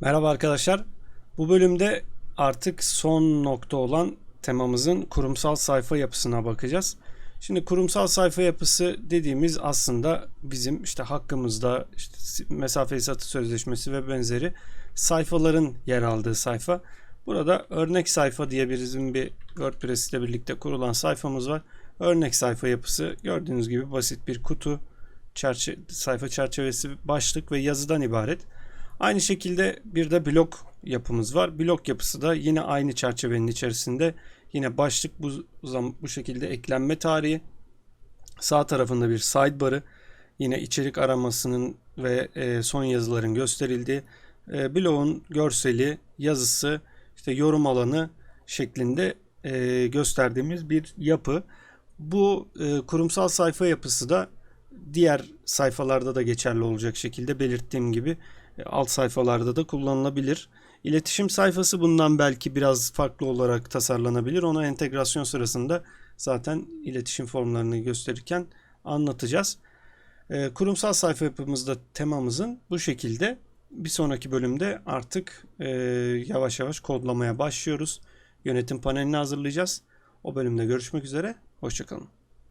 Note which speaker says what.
Speaker 1: Merhaba arkadaşlar. Bu bölümde artık son nokta olan temamızın kurumsal sayfa yapısına bakacağız. Şimdi kurumsal sayfa yapısı dediğimiz aslında bizim işte hakkımızda işte mesafeli satış sözleşmesi ve benzeri sayfaların yer aldığı sayfa. Burada örnek sayfa diye bizim bir WordPress ile birlikte kurulan sayfamız var. Örnek sayfa yapısı gördüğünüz gibi basit bir kutu, çerçe sayfa çerçevesi, başlık ve yazıdan ibaret. Aynı şekilde bir de blok yapımız var. Blok yapısı da yine aynı çerçevenin içerisinde yine başlık bu bu şekilde eklenme tarihi. Sağ tarafında bir sidebar'ı yine içerik aramasının ve e, son yazıların gösterildiği e, bloğun görseli, yazısı, işte yorum alanı şeklinde e, gösterdiğimiz bir yapı. Bu e, kurumsal sayfa yapısı da diğer sayfalarda da geçerli olacak şekilde belirttiğim gibi e, alt sayfalarda da kullanılabilir. İletişim sayfası bundan belki biraz farklı olarak tasarlanabilir. Onu entegrasyon sırasında zaten iletişim formlarını gösterirken anlatacağız. E, kurumsal sayfa yapımızda temamızın bu şekilde. Bir sonraki bölümde artık e, yavaş yavaş kodlamaya başlıyoruz. Yönetim panelini hazırlayacağız. O bölümde görüşmek üzere. Hoşçakalın.